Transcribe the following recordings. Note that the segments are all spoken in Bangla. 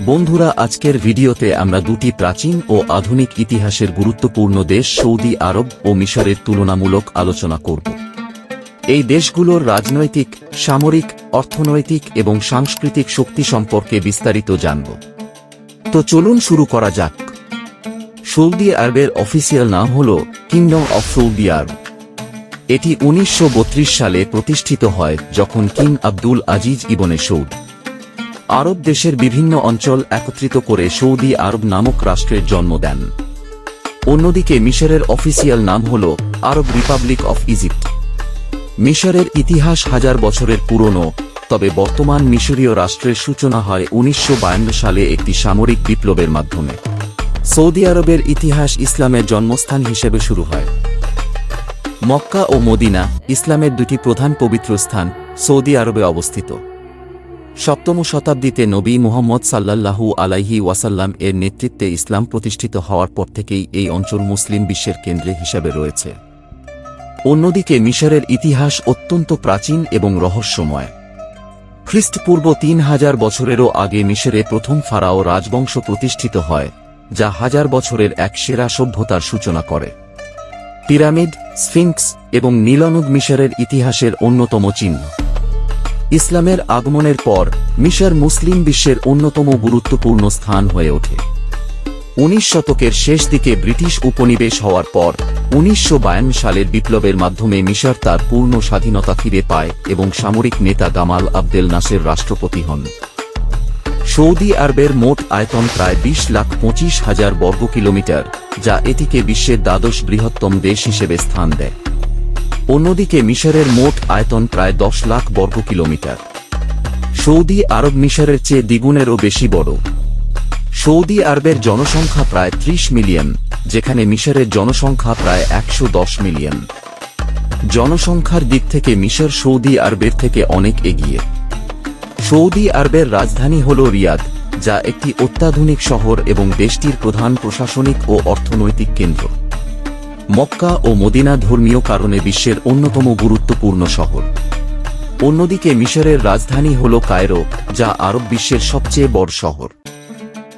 বন্ধুরা, আজকের ভিডিওতে আমরা দুটি প্রাচীন ও আধুনিক ইতিহাসের গুরুত্বপূর্ণ দেশ সৌদি আরব ও মিশরের তুলনামূলক আলোচনা করব। এই দেশগুলোর রাজনৈতিক, সামরিক, অর্থনৈতিক এবং সাংস্কৃতিক শক্তি সম্পর্কে বিস্তারিত জানব। তো চলুন শুরু করা যাক। সৌদি আরবের অফিসিয়াল নাম হল কিংডম অফ সৌদি আরব। এটি উনিশশো বত্রিশ সালে প্রতিষ্ঠিত হয় যখন king Abdul Aziz Ibn Saud. আরব দেশের বিভিন্ন অঞ্চল একত্রিত করে সৌদি আরব নামক রাষ্ট্রের জন্ম দেন। অন্যদিকে মিশরের অফিসিয়াল নাম হল আরব রিপাবলিক অফ ইজিপ্ট। মিশরের ইতিহাস হাজার বছরের পুরনো, তবে বর্তমান মিশরীয় রাষ্ট্রের সূচনা হয় উনিশশো বায়ান্ন সালে একটি সামরিক বিপ্লবের মাধ্যমে। সৌদি আরবের ইতিহাস ইসলামের জন্মস্থান হিসেবে শুরু হয়। মক্কা ও মদিনা ইসলামের দুটি প্রধান পবিত্র স্থান সৌদি আরবে অবস্থিত। সপ্তম শতাব্দীতে নবী মুহাম্মদ সাল্লাল্লাহু আলাইহি ওয়াসাল্লাম এর নেতৃত্বে ইসলাম প্রতিষ্ঠিত হওয়ার পর থেকেই এই অঞ্চল মুসলিম বিশ্বের কেন্দ্রে হিসাবে রয়েছে। অন্যদিকে মিশরের ইতিহাস অত্যন্ত প্রাচীন এবং রহস্যময়। খ্রিস্টপূর্ব তিন হাজার বছরেরও আগে মিশরে প্রথম ফারাও রাজবংশ প্রতিষ্ঠিত হয়, যা হাজার বছরের এক সেরা সভ্যতার সূচনা করে। পিরামিড, স্ফিংক্স এবং নীলনুদ মিশরের ইতিহাসের অন্যতম চিহ্ন। ইসলামের আগমনের পর মিশর মুসলিম বিশ্বের অন্যতম গুরুত্বপূর্ণ স্থান হয়ে ওঠে। উনিশ শতকের শেষ দিকে ব্রিটিশ উপনিবেশ হওয়ার পর, উনিশশো সালের বিপ্লবের মাধ্যমে মিশর তার পূর্ণ স্বাধীনতা ফিরে পায় এবং সামরিক নেতা গামাল আবদেল নাসের রাষ্ট্রপতি হন। সৌদি আরবের মোট আয়তন প্রায় বিশ লাখ পঁচিশ হাজার বর্গ কিলোমিটার যা এটিকে বিশ্বের দ্বাদশ বৃহত্তম দেশ হিসেবে স্থান দেয়। অন্যদিকে মিশরের মোট আয়তন প্রায় দশ লাখ বর্গ কিলোমিটার। সৌদি আরব মিশরের চেয়ে দ্বিগুণেরও বেশি বড়। সৌদি আরবের জনসংখ্যা প্রায় ত্রিশ মিলিয়ন, যেখানে মিশরের জনসংখ্যা প্রায় একশো দশ মিলিয়ন। জনসংখ্যার দিক থেকে মিশর সৌদি আরবের থেকে অনেক এগিয়ে। সৌদি আরবের রাজধানী হল রিয়াদ, যা একটি অত্যাধুনিক শহর এবং দেশটির প্রধান প্রশাসনিক ও অর্থনৈতিক কেন্দ্র। মক্কা ও মদিনা ধর্মীয় কারণে বিশ্বের অন্যতম গুরুত্বপূর্ণ শহর। অন্যদিকে মিশরের রাজধানী হল কায়রো, যা আরব বিশ্বের সবচেয়ে বড় শহর।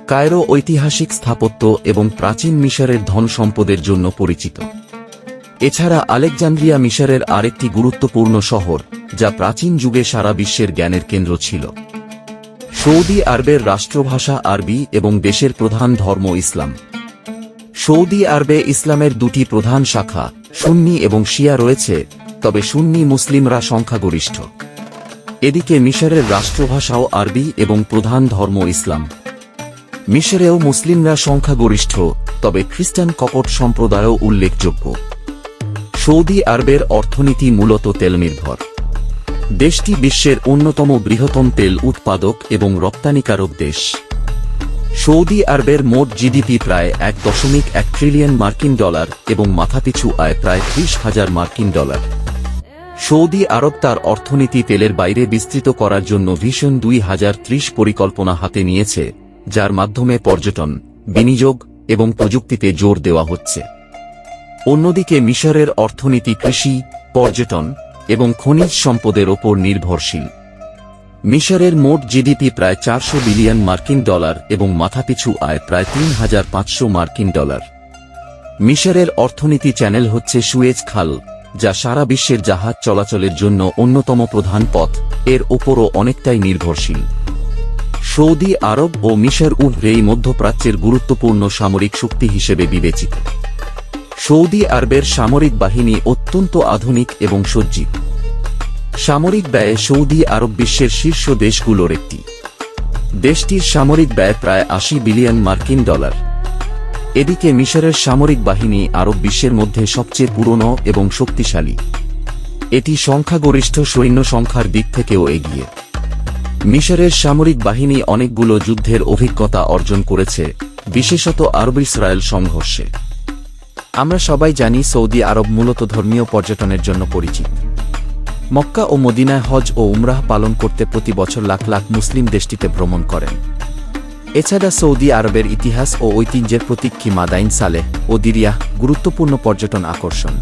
কায়রো ঐতিহাসিক স্থাপত্য এবং প্রাচীন মিশরের ধন সম্পদের জন্য পরিচিত। এছাড়া আলেকজান্দ্রিয়া মিশরের আরেকটি গুরুত্বপূর্ণ শহর, যা প্রাচীন যুগে সারা বিশ্বের জ্ঞানের কেন্দ্র ছিল। সৌদি আরবের রাষ্ট্রভাষা আরবি এবং দেশের প্রধান ধর্ম ইসলাম। সৌদি আরবে ইসলামের দুটি প্রধান শাখা, সুন্নি এবং শিয়া রয়েছে, তবে সুন্নি মুসলিমরা সংখ্যাগরিষ্ঠ। এদিকে মিশরের রাষ্ট্রভাষাও আরবি এবং প্রধান ধর্ম ইসলাম। মিশরেও মুসলিমরা সংখ্যাগরিষ্ঠ, তবে খ্রিস্টান কপট সম্প্রদায়ও উল্লেখযোগ্য। সৌদি আরবের অর্থনীতি মূলত তেল নির্ভর দেশটি বিশ্বের অন্যতম বৃহত্তম তেল উৎপাদক এবং রপ্তানিকারক দেশ। সৌদি আরবের মোট জিডিপি প্রায় এক দশমিক এক ট্রিলিয়ন মার্কিন ডলার এবং মাথাপিছু আয় প্রায় ত্রিশ হাজার মার্কিন ডলার। সৌদি আরব তার অর্থনীতি তেলের বাইরে বিস্তৃত করার জন্য ভীষণ দুই হাজার ত্রিশ পরিকল্পনা হাতে নিয়েছে, যার মাধ্যমে পর্যটন, বিনিয়োগ এবং প্রযুক্তিতে জোর দেওয়া হচ্ছে। অন্যদিকে মিশরের অর্থনীতি কৃষি, পর্যটন এবং খনিজ সম্পদের ওপর নির্ভরশীল। মিশরের মোট জিডিপি প্রায় চারশো বিলিয়ন মার্কিন ডলার এবং মাথাপিছু আয় প্রায় তিন হাজার পাঁচশো মার্কিন ডলার। মিশরের অর্থনীতি চ্যানেল হচ্ছে সুয়েজ খাল, যা সারা বিশ্বের জাহাজ চলাচলের জন্য অন্যতম প্রধান পথ, এর ওপরও অনেকটাই নির্ভরশীল। সৌদি আরব ও মিশর উভয়েই মধ্যপ্রাচ্যের গুরুত্বপূর্ণ সামরিক শক্তি হিসেবে বিবেচিত। সৌদি আরবের সামরিক বাহিনী অত্যন্ত আধুনিক এবং সজ্জিত। সামরিক ব্যয়ে সৌদি আরব বিশ্বের শীর্ষ দেশগুলোর একটি। দেশটির সামরিক ব্যয় প্রায় আশি বিলিয়ন মার্কিন ডলার। এদিকে মিশরের সামরিক বাহিনী আরব বিশ্বের মধ্যে সবচেয়ে পুরনো এবং শক্তিশালী। এটি সংখ্যাগরিষ্ঠ সৈন্য সংখ্যার দিক থেকেও এগিয়ে। মিশরের সামরিক বাহিনী অনেকগুলো যুদ্ধের অভিজ্ঞতা অর্জন করেছে, বিশেষত আরব ইসরায়েল সংঘর্ষে। আমরা সবাই জানি সৌদি আরব মূলত ধর্মীয় পর্যটনের জন্য পরিচিত। মক্কা ও মদিনায় হজ ও উমরাহ পালন করতে প্রতি বছর লাখ লাখ মুসলিম দেশটিতে ভ্রমণ করেন। এছাড়া সৌদি আরবের ইতিহাস ও ঐতিহ্যের প্রতীক কি মাদাইন সালেহ ও দিরিয়াহ গুরুত্বপূর্ণ পর্যটন আকর্ষণ।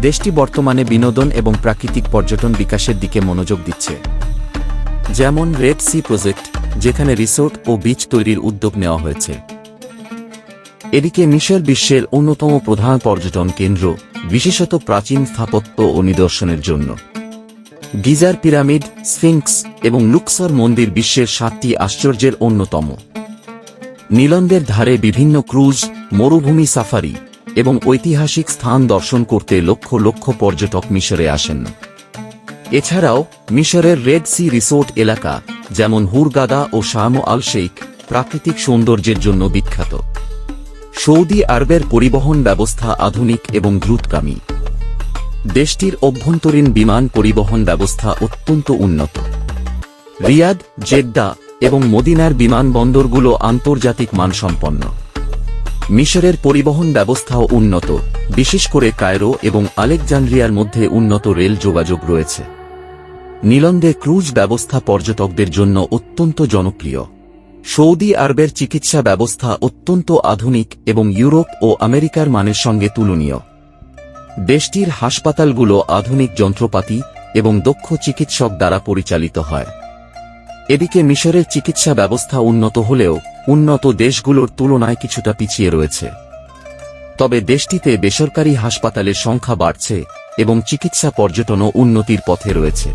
দেশটি বর্তমানে বিনোদন এবং প্রাকৃতিক পর্যটন বিকাশের দিকে মনোযোগ দিচ্ছে। যেমন রেড সি প্রজেক্ট, যেখানে রিসোর্ট ও বিচ তৈরির উদ্যোগ নেওয়া হয়েছে। এদিকে মিশর বিশ্বের অন্যতম প্রধান পর্যটন কেন্দ্র, বিশেষত প্রাচীন স্থাপত্য ও নিদর্শনের জন্য। গিজার পিরামিড, স্ফিংক্স এবং লুকসর মন্দির বিশ্বের সাতটি আশ্চর্যের অন্যতম। নীলন্দের ধারে বিভিন্ন ক্রুজ, মরুভূমি সাফারি এবং ঐতিহাসিক স্থান দর্শন করতে লক্ষ লক্ষ পর্যটক মিশরে আসেন। এছাড়াও, মিশরের রেড সি রিসোর্ট এলাকা, যেমন হুরগাদা ও শাম আল শেখ প্রাকৃতিক সৌন্দর্যের জন্য বিখ্যাত। সৌদি আরবের পরিবহন ব্যবস্থা আধুনিক এবং দ্রুতগামী। দেশটির অভ্যন্তরীণ বিমান পরিবহন ব্যবস্থা অত্যন্ত উন্নত। রিয়াদ জেদ্দা এবং মদিনার বিমানবন্দরগুলো আন্তর্জাতিক মানসম্পন্ন। মিশরের পরিবহন ব্যবস্থাও উন্নত, বিশেষ করে কায়রো এবং আলেকজান্দ্রিয়ার মধ্যে উন্নত রেল যোগাযোগ রয়েছে। নীলন্দে ক্রুজ ব্যবস্থা পর্যটকদের জন্য অত্যন্ত জনপ্রিয়। সৌদি আরবের চিকিৎসা ব্যবস্থা অত্যন্ত আধুনিক এবং ইউরোপ ও আমেরিকার মানের সঙ্গে তুলনীয়। দেশটির হাসপাতালগুলো আধুনিক যন্ত্রপাতি এবং দক্ষ চিকিৎসক দ্বারা পরিচালিত হয়। এদিকে মিশরের চিকিৎসা ব্যবস্থা উন্নত হলেও উন্নত দেশগুলোর তুলনায় কিছুটা পিছিয়ে রয়েছে। তবে দেশটিতে বেসরকারি হাসপাতালের সংখ্যা বাড়ছে এবং চিকিৎসা পর্যটনও উন্নতির পথে রয়েছে।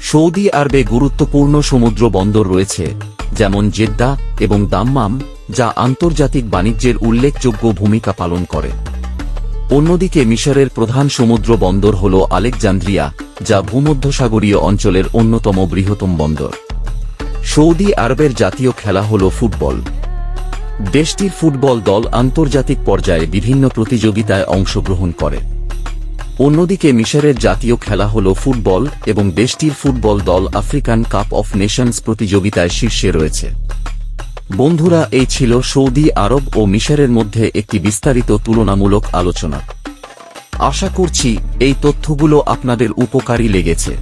সৌদি আরবে গুরুত্বপূর্ণ সমুদ্র বন্দর রয়েছে যেমন জেদ্দা এবং দাম্মাম, যা আন্তর্জাতিক বাণিজ্যের উল্লেখযোগ্য ভূমিকা পালন করে। অন্যদিকে মিশরের প্রধান সমুদ্র বন্দর হল আলেকজান্দ্রিয়া, যা ভূমধ্যসাগরীয় অঞ্চলের অন্যতম বৃহত্তম বন্দর। সৌদি আরবের জাতীয় খেলা হল ফুটবল। দেশটির ফুটবল দল আন্তর্জাতিক পর্যায়ে বিভিন্ন প্রতিযোগিতায় অংশগ্রহণ করে। অন্যদিকে মিশরের জাতীয় খেলা হল ফুটবল এবং দেশটির ফুটবল দল আফ্রিকান কাপ অফ নেশনস প্রতিযোগিতায় শীর্ষে রয়েছে। বন্ধুরা, এই ছিল সৌদি আরব ও মিশরের মধ্যে একটি বিস্তারিত তুলনামূলক আলোচনা। আশা করছি এই তথ্যগুলো আপনাদের উপকারী লেগেছে।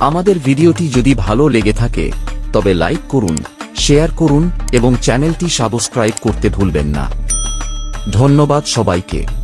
আমাদের ভিডিওটি যদি ভালো লেগে থাকে, তবে লাইক করুন, শেয়ার করুন এবং চ্যানেলটি সাবস্ক্রাইব করতে ভুলবেন না। ধন্যবাদ সবাইকে।